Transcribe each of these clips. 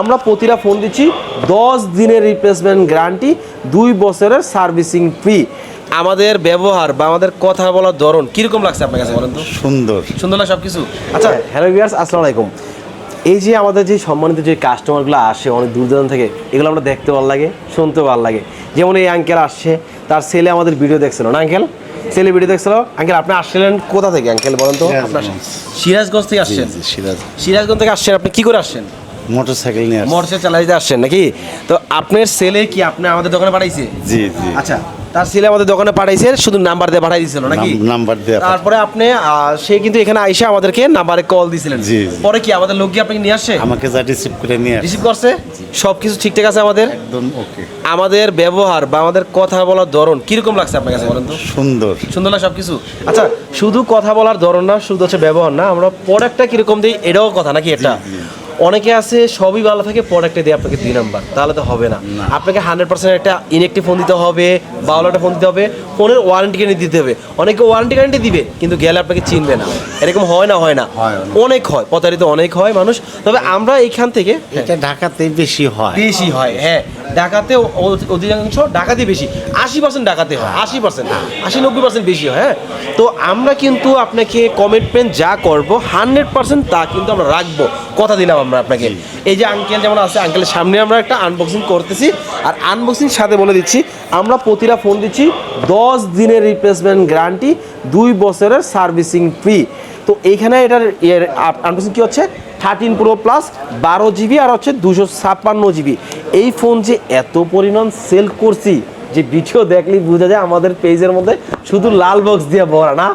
আমরা প্রতিটা ফোন দিচ্ছি দশ দিনের রিপ্লেসমেন্ট গ্যারান্টি দুই বছরের সার্ভিসিং ফ্রি আমাদের ব্যবহার বা আমাদের কথা বলার ধরন কীরকম লাগছে আপনার কাছে বলেন তো? সুন্দর। সুন্দর লাগে সব কিছু আচ্ছা হ্যালো ভিউয়ার্স আসসালামু আলাইকুম। এই যে আমাদের যে সম্মানিত যে কাস্টমারগুলো আসে অনেক দূর দূরান্ত থেকে এগুলো আমরা দেখতে ভালো লাগে শুনতে ভালো লাগে। যেমন এই আঙ্কেল আসছে তার ছেলে আমাদের ভিডিও দেখছিল না আঙ্কেল ছেলে ভিডিও দেখছিল। আঙ্কেল আপনি আসছিলেন কোথা থেকে আঙ্কেল বলেন তো? আপনার সিরাজগঞ্জ থেকে আসছেন। সিরাজগঞ্জ থেকে আসছেন আপনি কী করে আসছেন? মোটর সাইকেল নিয়ে আসছি। মোটরসাইকেল চালাইতে আসছেন নাকি? তো আপনার ছেলে কি আপনি আমাদের দোকানে পাঠাইছে? জি জি। আচ্ছা তার ছেলে আমাদের দোকানে পাঠাইছে শুধু নাম্বার দিয়ে পাঠাই দিয়েছিল নাকি? নাম- নাম্বার দেয়া তারপরে আপনি আহ, সে কিন্তু এখানে আইসা আমাদেরকে নাম্বারে কল দিয়েছিলেন জি, জি। পরে কি আমাদের লোক কি আপনাকে নিয়ে আসছে? আমাকে যা রিসিভ করে নিয়ে আসছে। রিসিভ করছে? সব কিছু ঠিকঠাক আছে আমাদের? একদম ওকে আমাদের ব্যবহার বা আমাদের কথা বলার ধরন কীরকম লাগছে আপনার কাছে বলেন তো? সুন্দর। সুন্দর লাগে সব কিছু আচ্ছা শুধু কথা বলার ধরন না শুধু হচ্ছে ব্যবহার না আমরা প্রোডাক্টটা কীরকম দিই এটাও কথা নাকি এটা? অনেকে আছে সবই ভালো থাকে প্রোডাক্টে দিয়ে আপনাকে দুই নাম্বার তাহলে তো হবে না। আপনাকে হান্ড্রেড পার্সেন্ট একটা ইনেকটিভ ফোন দিতে হবে ভালো একটা ফোন দিতে হবে ফোনের ওয়ারেন্টি গ্যারেন্টি দিতে হবে। অনেকে ওয়ারেন্টি গ্যারেন্টি দিবে কিন্তু গেলে আপনাকে চিনবে না। এরকম হয় না হয় না। হয়, অনেক। হয় প্রতারিত অনেক হয় মানুষ। তবে আমরা এইখান থেকে এটা ঢাকাতেই বেশি হয়। বেশি হয় হ্যাঁ। ঢাকাতে অধিকাংশ ঢাকাতে বেশি। আশি পার্সেন্ট ঢাকাতে হয় আশি পার্সেন্ট আশি নব্বই পার্সেন্ট বেশি হয় হ্যাঁ। তো আমরা কিন্তু আপনাকে কমিটমেন্ট যা করব হান্ড্রেড পার্সেন্ট তা কিন্তু আমরা রাখব। কথা দিলাম আমরা আপনাকে। এই যে আঙ্কেল যেমন আছে আঙ্কেলের সামনে আমরা একটা আনবক্সিং করতেছি। আর আনবক্সিং সাথে বলে দিচ্ছি আমরা প্রতিটা ফোন দিচ্ছি দশ দিনের রিপ্লেসমেন্ট গ্যারান্টি দুই বছরের সার্ভিসিং ফ্রি তো এইখানে এটার এর আনবক্সিং কী হচ্ছে? থার্টিন প্রো প্লাস বারো জিবি আর হচ্ছে দুশো ছাপ্পান্ন জিবি এই ফোন যে এত পরিমাণ সেল করছি যে ভিডিও দেখলে বুঝা যায় আমাদের পেজের মধ্যে শুধু লাল বক্স দিয়ে ভরা না?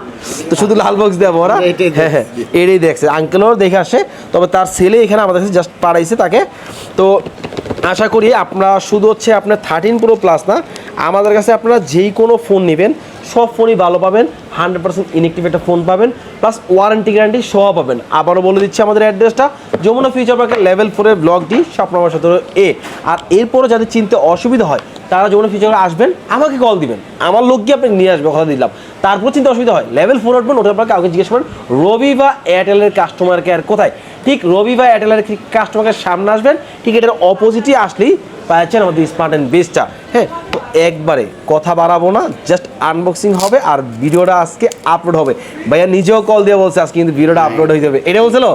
তো শুধু লাল বক্স দিয়ে ভরা। হ্যাঁ হ্যাঁ এটাই দেখছে। আঙ্কেলও দেখে আসে তবে তার ছেলে এখানে আমাদের কাছে জাস্ট পাড়াইছে তাকে। তো আশা করি আপনারা শুধু হচ্ছে আপনার থার্টিন প্রো প্লাস না আমাদের কাছে আপনারা যেই কোনো ফোন নেবেন সব ফোনই ভালো পাবেন হান্ড্রেড পার্সেন্ট ইনেকটিভ একটা ফোন পাবেন প্লাস ওয়ারেন্টি গ্যারান্টি সহ পাবেন। আবারও বলে দিচ্ছি আমাদের অ্যাড্রেসটা যমুনা ফিউচার পার্কের লেভেল ফোরের ব্লক ডি স্বপ্ন নম্বর সতেরো এ আর এরপরও যাদের চিনতে অসুবিধা হয়, তারা যমুনা ফিউচার আসবেন, আমাকে কল দিবেন। আমার লোক গিয়ে আপনাকে নিয়ে আসবে, কথা দিলাম। তারপর চিন্তা অসুবিধা হয় লেভেল ফোর উঠবেন ওটার পর কাউকে জিজ্ঞেস করেন রবি বা এয়ারটেলের কাস্টমার কেয়ার কোথায়? ঠিক রবি বা এয়ারটেলের কাস্টমার কেয়ার সামনে আসবেন, ঠিক এটার অপোজিটই আসলেই পাচ্ছেন আমাদের স্মার্ট অ্যান্ড বেস্টটা হ্যাঁ তো একবারে কথা বাড়াবো না জাস্ট আনবক্সিং হবে আর ভিডিওটা আজকে আপলোড হবে। ভাইয়া নিজেও কল দিয়ে বলছে আজকে কিন্তু ভিডিওটা আপলোড হয়ে যাবে। এটা বলছিল?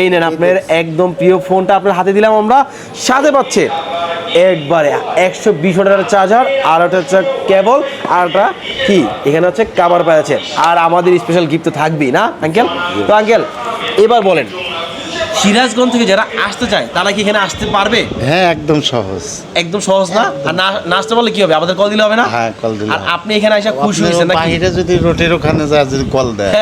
এই নেন আপনার একদম প্রিয় ফোনটা আপনার হাতে দিলাম আমরা। সাথে পাচ্ছে একবারে একশো বিশ টাকার চার্জার আর ওটা হচ্ছে কেবল আর ওটা কি? এখানে হচ্ছে কাবার পাচ্ছে আর আমাদের স্পেশাল গিফট তো থাকবেই না আঙ্কেল তো আঙ্কেল এবার বলেন সিরাজগঞ্জ থেকে যারা আসতে চায় তারা কি এখানে আসতে পারবে? হ্যাঁ একদম সহজ। একদম সহজ না? আর না না আসতে পারলে কি হবে? আমাদের কল দিলে হবে না? হ্যাঁ, call দিলে আর আপনি এখানে এসে খুশি হয়েছেন নাকি? বাইরে যদি রোটের ওখানে যা যদি কল দেয়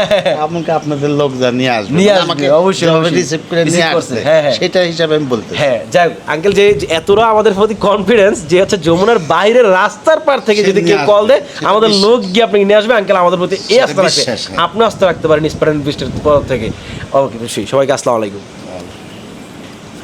আমাকে আপনাদের লোক যা নিয়ে আসবে নিয়ে মানে আসবে, আমাকে অবশ্যই, অবশ্যই। রিসিভ করে নিয়ে আসবে। হ্যাঁ, হ্যাঁ। সেটা হিসাবে আমি বলতে হ্যাঁ যাই আঙ্কেল যে এতটা আমাদের প্রতি কনফিডেন্স যে হচ্ছে যমুনার বাইরের রাস্তার পার থেকে যদি কেউ কল দেয় আমাদের লোক গিয়ে আপনাকে নিয়ে আসবে। আঙ্কেল আমাদের প্রতি এই আস্থা রাখবে। হ্যাঁ। আপনি আস্থা রাখতে পারেন স্পারেন্ট বিস্টের তরফ থেকে। ওকে সবাইকে আসসালামু আলাইকুম।